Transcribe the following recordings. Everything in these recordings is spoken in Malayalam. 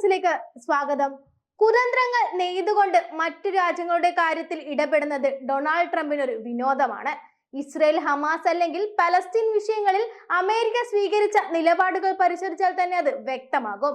വാർത്തയിലേക്ക് സ്വാഗതം. കുതന്ത്രങ്ങൾ നെയ്തുകൊണ്ട് മറ്റു രാജ്യങ്ങളുടെ കാര്യത്തിൽ ഇടപെടുന്നത് ഡൊണാൾഡ് ട്രംപിന് ഒരു വിനോദമാണ്. ഇസ്രയേൽ ഹമാസ് അല്ലെങ്കിൽ പലസ്തീൻ വിഷയങ്ങളിൽ അമേരിക്ക സ്വീകരിച്ച നിലപാടുകൾ പരിശോധിച്ചാൽ തന്നെ അത് വ്യക്തമാകും.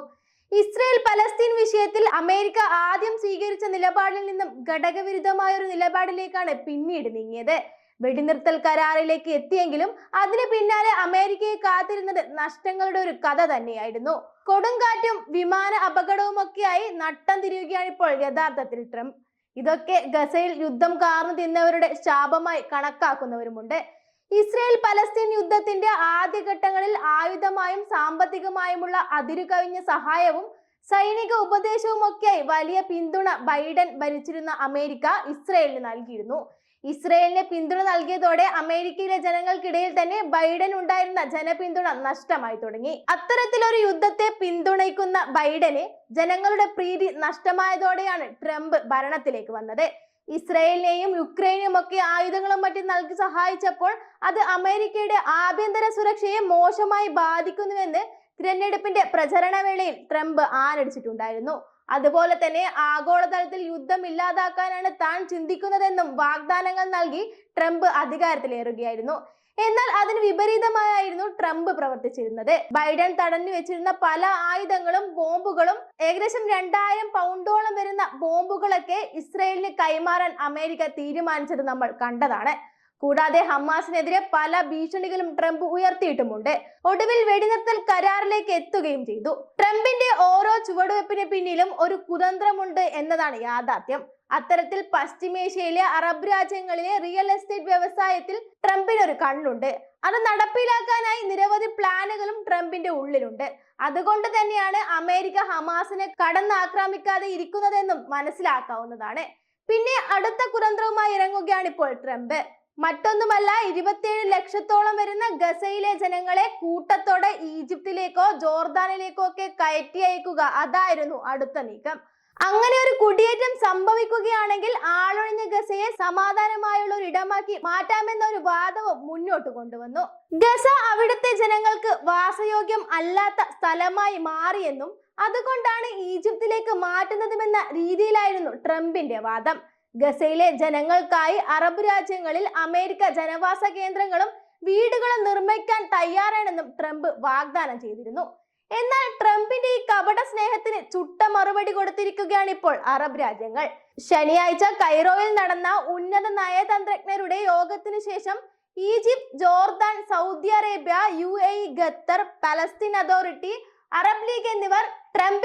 ഇസ്രയേൽ പലസ്തീൻ വിഷയത്തിൽ അമേരിക്ക ആദ്യം സ്വീകരിച്ച നിലപാടിൽ നിന്നും ഘടകവിരുദ്ധമായ ഒരു നിലപാടിലേക്കാണ് പിന്നീട് നീങ്ങിയത്. വെടിനിർത്തൽ കരാറിലേക്ക് എത്തിയെങ്കിലും അതിന് പിന്നാലെ അമേരിക്കയെ കാത്തിരുന്നത് നഷ്ടങ്ങളുടെ ഒരു കഥ തന്നെയായിരുന്നു. കൊടുങ്കാറ്റും വിമാന അപകടവും ഒക്കെയായി നട്ടം തിരിയുകയാണ് ഇപ്പോൾ യഥാർത്ഥത്തിൽ ട്രംപ്. ഇതൊക്കെ ഗസയിൽ യുദ്ധം കാർന്നു തിന്നവരുടെ ശാപമായി കണക്കാക്കുന്നവരുമുണ്ട്. ഇസ്രയേൽ പലസ്തീൻ യുദ്ധത്തിന്റെ ആദ്യഘട്ടങ്ങളിൽ ആയുധമായും സാമ്പത്തികമായുമുള്ള അതിരുകവിഞ്ഞ സഹായവും സൈനിക ഉപദേശവും ഒക്കെയായി വലിയ പിന്തുണ ബൈഡൻ ഭരിച്ചിരുന്ന അമേരിക്ക ഇസ്രയേലിന് നൽകിയിരുന്നു. ഇസ്രയേലിന് പിന്തുണ നൽകിയതോടെ അമേരിക്കയിലെ ജനങ്ങൾക്കിടയിൽ തന്നെ ബൈഡൻ ഉണ്ടായിരുന്ന ജനപിന്തുണ നഷ്ടമായി തുടങ്ങി. അത്തരത്തിലൊരു യുദ്ധത്തെ പിന്തുണയ്ക്കുന്ന ബൈഡന് ജനങ്ങളുടെ പ്രീതി നഷ്ടമായതോടെയാണ് ട്രംപ് ഭരണത്തിലേക്ക് വന്നത്. ഇസ്രയേലിനെയും യുക്രൈനെയും ഒക്കെ ആയുധങ്ങളും മറ്റും നൽകി സഹായിച്ചപ്പോൾ അത് അമേരിക്കയുടെ ആഭ്യന്തര സുരക്ഷയെ മോശമായി ബാധിക്കുന്നുവെന്ന് തിരഞ്ഞെടുപ്പിന്റെ പ്രചരണ വേളയിൽ ട്രംപ് ആനടിച്ചിട്ടുണ്ടായിരുന്നു അതുപോലെ തന്നെ ആഗോളതലത്തിൽ യുദ്ധം ഇല്ലാതാക്കാനാണ് താൻ ചിന്തിക്കുന്നതെന്നും വാഗ്ദാനങ്ങൾ നൽകി ട്രംപ് അധികാരത്തിലേറുകയായിരുന്നു. എന്നാൽ അതിന് വിപരീതമായിരുന്നു ട്രംപ് പ്രവർത്തിച്ചിരുന്നത്. ബൈഡൻ തടഞ്ഞു വെച്ചിരുന്ന പല ആയുധങ്ങളും ബോംബുകളും ഏകദേശം രണ്ടായിരം പൗണ്ടോളം വരുന്ന ബോംബുകളൊക്കെ ഇസ്രയേലിന് കൈമാറാൻ അമേരിക്ക തീരുമാനിച്ചത് നമ്മൾ കണ്ടതാണ്. കൂടാതെ ഹമാസിനെതിരെ പല ഭീഷണികളും ട്രംപ് ഉയർത്തിയിട്ടുമുണ്ട്. ഒടുവിൽ വെടിനിർത്തൽ കരാറിലേക്ക് എത്തുകയും ചെയ്തു. ട്രംപിന്റെ ഓരോ ചുവടുവെപ്പിന് പിന്നിലും ഒരു കുതന്ത്രമുണ്ട് എന്നതാണ് യാഥാർത്ഥ്യം. അത്തരത്തിൽ പശ്ചിമേഷ്യയിലെ അറബ് രാജ്യങ്ങളിലെ റിയൽ എസ്റ്റേറ്റ് വ്യവസായത്തിൽ ട്രംപിന് ഒരു കണ്ണുണ്ട്. അത് നടപ്പിലാക്കാനായി നിരവധി പ്ലാനുകളും ട്രംപിന്റെ ഉള്ളിലുണ്ട്. അതുകൊണ്ട് തന്നെയാണ് അമേരിക്ക ഹമാസിനെ കടന്നാക്രമിക്കാതെ ഇരിക്കുന്നതെന്നും മനസ്സിലാക്കാവുന്നതാണ്. പിന്നെ അടുത്ത കുതന്ത്രവുമായി ഇറങ്ങുകയാണ് ഇപ്പോൾ ട്രംപ്. മറ്റൊന്നുമല്ല ഇരുപത്തിയേഴ് ലക്ഷത്തോളം വരുന്ന ഗസയിലെ ജനങ്ങളെ കൂട്ടത്തോടെ ഈജിപ്തിലേക്കോ ജോർദാനിലേക്കോ ഒക്കെ കയറ്റി അയക്കുക അതായിരുന്നു അടുത്ത നീക്കം. അങ്ങനെ ഒരു കുടിയേറ്റം സംഭവിക്കുകയാണെങ്കിൽ ആളൊഴിഞ്ഞ ഗസയെ സമാധാനമായുള്ള ഒരു ഇടമാക്കി മാറ്റാമെന്ന ഒരു വാദവും മുന്നോട്ട് കൊണ്ടുവന്നു. ഗസ അവിടുത്തെ ജനങ്ങൾക്ക് വാസയോഗ്യം അല്ലാത്ത സ്ഥലമായി മാറിയെന്നും അതുകൊണ്ടാണ് ഈജിപ്തിലേക്ക് മാറ്റുന്നതുമെന്ന രീതിയിലായിരുന്നു ട്രംപിന്റെ വാദം. ഗസയിലെ ജനങ്ങൾക്കായി അറബ് രാജ്യങ്ങളിൽ അമേരിക്ക ജനവാസ കേന്ദ്രങ്ങളും വീടുകളും നിർമ്മിക്കാൻ തയ്യാറാണെന്നും ട്രംപ് വാഗ്ദാനം ചെയ്തിരുന്നു. എന്നാൽ ട്രംപിന്റെ ഈ കപട സ്നേഹത്തിന് ചുട്ട മറുപടി കൊടുത്തിരിക്കുകയാണ് ഇപ്പോൾ അറബ് രാജ്യങ്ങൾ. ശനിയാഴ്ച കൈറോയിൽ നടന്ന ഉന്നത നയതന്ത്രജ്ഞരുടെ യോഗത്തിന് ശേഷം Egypt Jordan Saudi Arabia U A Qatar Palestine authority Arab League എന്നിവർ ട്രംപിന്റെ ഈ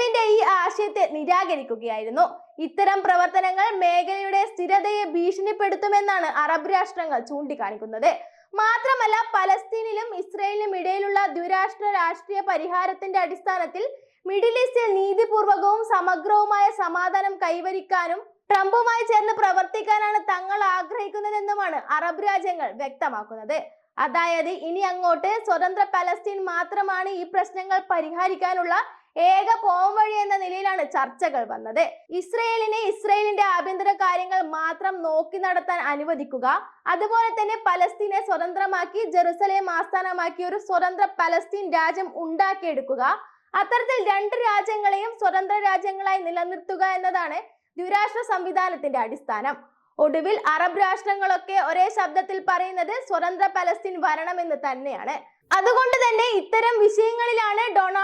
ആശയത്തെ നിരാകരിക്കുകയായിരുന്നു. ഇത്തരം പ്രവർത്തനങ്ങൾ മേഖലയുടെ സ്ഥിരതയെ ഭീഷണിപ്പെടുത്തുമെന്നാണ് അറബ് രാഷ്ട്രങ്ങൾ ചൂണ്ടിക്കാണിക്കുന്നത്. മാത്രമല്ല പലസ്തീനിലും ഇസ്രയേലിനും ഇടയിലുള്ള ദ്വിരാഷ്ട്ര രാഷ്ട്രീയ പരിഹാരത്തിന്റെ അടിസ്ഥാനത്തിൽ മിഡിൽ ഈസ്റ്റിൽ നീതിപൂർവകവും സമഗ്രവുമായ സമാധാനം കൈവരിക്കാനും ട്രംപുമായി ചേർന്ന് പ്രവർത്തിക്കാനാണ് തങ്ങൾ ആഗ്രഹിക്കുന്നതെന്നുമാണ് അറബ് രാജ്യങ്ങൾ വ്യക്തമാക്കുന്നത്. അതായത് ഇനി അങ്ങോട്ട് സ്വതന്ത്ര പലസ്തീൻ മാത്രമാണ് ഈ പ്രശ്നങ്ങൾ പരിഹരിക്കാനുള്ള ഏക പോംവഴി എന്ന നിലയിലാണ് ചർച്ചകൾ വന്നത്. ഇസ്രയേലിനെ ഇസ്രയേലിന്റെ ആഭ്യന്തര കാര്യങ്ങൾ മാത്രം നോക്കി നടത്താൻ അനുവദിക്കുക അതുപോലെ തന്നെ പലസ്തീനെ സ്വതന്ത്രമാക്കി ജെറുസലേം ആസ്ഥാനമാക്കി ഒരു സ്വതന്ത്ര പലസ്തീൻ രാജ്യം ഉണ്ടാക്കിയെടുക്കുക. അത്തരത്തിൽ രണ്ട് രാജ്യങ്ങളെയും സ്വതന്ത്ര രാജ്യങ്ങളായി നിലനിർത്തുക എന്നതാണ് ദ്വിരാഷ്ട്ര സംവിധാനത്തിന്റെ അടിസ്ഥാനം. ഒടുവിൽ അറബ് രാഷ്ട്രങ്ങളൊക്കെ ഒരേ ശബ്ദത്തിൽ പറയുന്നത് സ്വതന്ത്ര പലസ്തീൻ വരണമെന്ന് തന്നെയാണ്. അതുകൊണ്ട് തന്നെ ഇത്തരം വിഷയങ്ങളിലാണ് ഡൊണാൾഡ്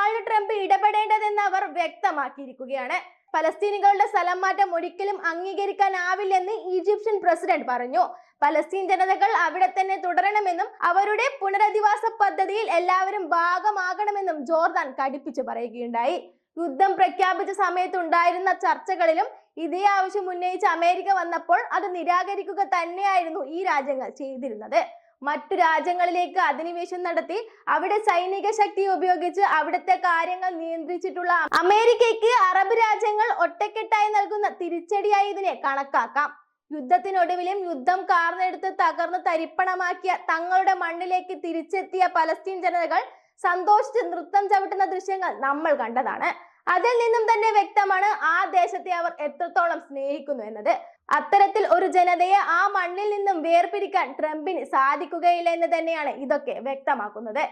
വ്യക്തമാക്കിയിരിക്കുകയാണ്. പലസ്തീനികളുടെ സ്ഥലം മാറ്റം ഒരിക്കലും അംഗീകരിക്കാനാവില്ലെന്ന് ഈജിപ്ഷ്യൻ പ്രസിഡന്റ് പറഞ്ഞു. പലസ്തീൻ ജനതകൾ അവിടെ തന്നെ തുടരണമെന്നും അവരുടെ പുനരധിവാസ പദ്ധതിയിൽ എല്ലാവരും ഭാഗമാകണമെന്നും ജോർദാൻ കടിപ്പിച്ചു പറയുകയുണ്ടായി. യുദ്ധം പ്രഖ്യാപിച്ച സമയത്തുണ്ടായിരുന്ന ചർച്ചകളിലും ഇതേ ആവശ്യം ഉന്നയിച്ച് അമേരിക്ക വന്നപ്പോൾ അത് നിരാകരിക്കുക തന്നെയായിരുന്നു ഈ രാജ്യങ്ങൾ ചെയ്തിരുന്നത്. മറ്റു രാജ്യങ്ങളിലേക്ക് അധിനിവേശം നടത്തി അവിടെ സൈനിക ശക്തി ഉപയോഗിച്ച് അവിടുത്തെ കാര്യങ്ങൾ നിയന്ത്രിച്ചിട്ടുള്ള അമേരിക്കയ്ക്ക് അറബ് രാജ്യങ്ങൾ ഒറ്റക്കെട്ടായി നൽകുന്ന തിരിച്ചടിയായി ഇതിനെ കണക്കാക്കാം. യുദ്ധത്തിനൊടുവിലും യുദ്ധം കാർന്നെടുത്ത് തകർന്ന് തരിപ്പണമാക്കിയ തങ്ങളുടെ മണ്ണിലേക്ക് തിരിച്ചെത്തിയ പലസ്തീൻ ജനതകൾ സന്തോഷിച്ച് നൃത്തം ചവിട്ടുന്ന ദൃശ്യങ്ങൾ നമ്മൾ കണ്ടതാണ്. അതിൽ നിന്നും തന്നെ വ്യക്തമാണ് ആ ദേശത്തെ അവർ എത്രത്തോളം സ്നേഹിക്കുന്നു എന്നത്. അത്തരത്തിൽ ഒരു ജനതയെ ആ മണ്ണിൽ നിന്നും വേർപിരിക്കാൻ ട്രംപിന് സാധിക്കുകയില്ല എന്ന് തന്നെയാണ് ഇതൊക്കെ വ്യക്തമാക്കുന്നത്.